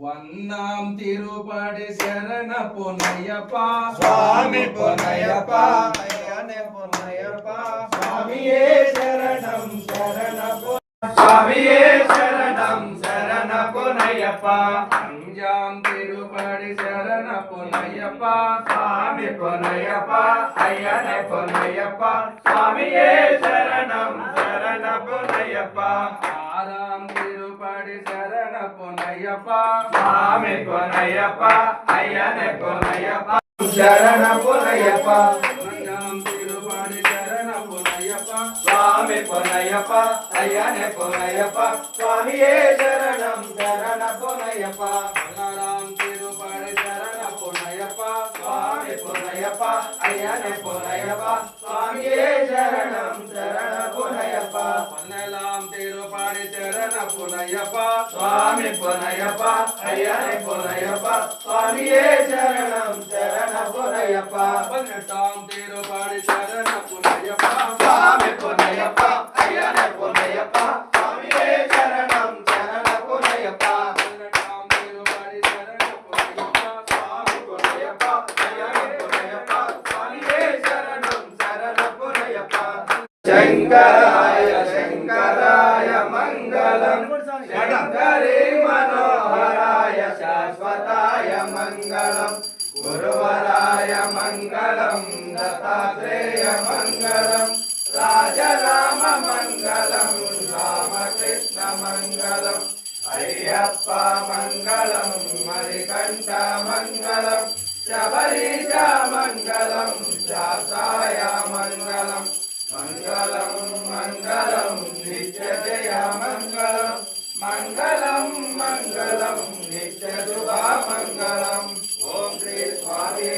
வண்ணாம் திருப்படி சரண பொன்னையப்பா. சுவாமி பொன்னையப்பா. பொன்னையப்பா. சுவாமியே சரணம் சரண சுவாமியே சரணம் சரண பொன்னையப்பா. அஞ்சாம் திருப்படி சரண பொன்னையப்பா. சுவாமி பொன்னையப்பா. ஐயனே பொன்னையப்பா. சுவாமியே சரணம் சரண பொன்னையப்பா. ஆறாம் திருப்படி சரண பொன்னையப்பா. சுவாமி பொன்னையப்பா ஐயனே பொன்னையப்பா. சரண பொன்னையப்பா. அஞ்சாம் திருப்படி சரண பொன்னையப்பா. சுவாமி பொன்னையப்பா ஐயனே பொன்னையப்பா. சுவாமியே சரணம் சரண பொன்னையப்பா. பதினாறாம் திருப்படி சரண பொன்னையப்பா. சுவாமி பொன்னையப்பா ஐயனே பொன்னையப்பா. తిరుపడి చరణ పునయప స్వామి పునయప అయ్యని పునయప స్వామియే శరణం శరణ పునయప పన్నెటాం తిరుపడి చరణ పునయప స్వామి పునయప అయ్యని పునయప స్వామియే శరణం శరణ పునయప శంకర మంగళం. శంకరే మనోహరాయ శాశ్వతాయ మంగళం. గురువరాయ మంగళం దత్తాత్రేయ మంగళం. రాజరామ మంగళం రామకృష్ణ మంగళం. అయ్యప్ప మంగళం మణికంఠ మంగళం. శబరీష మంగళం శాసాయ మంగళం. మంగళం మంగళం నిత్య జయ మంగళం. మంగళం మంగళం నిత్య శుభ మంగళం. ఓం శ్రీ స్వామి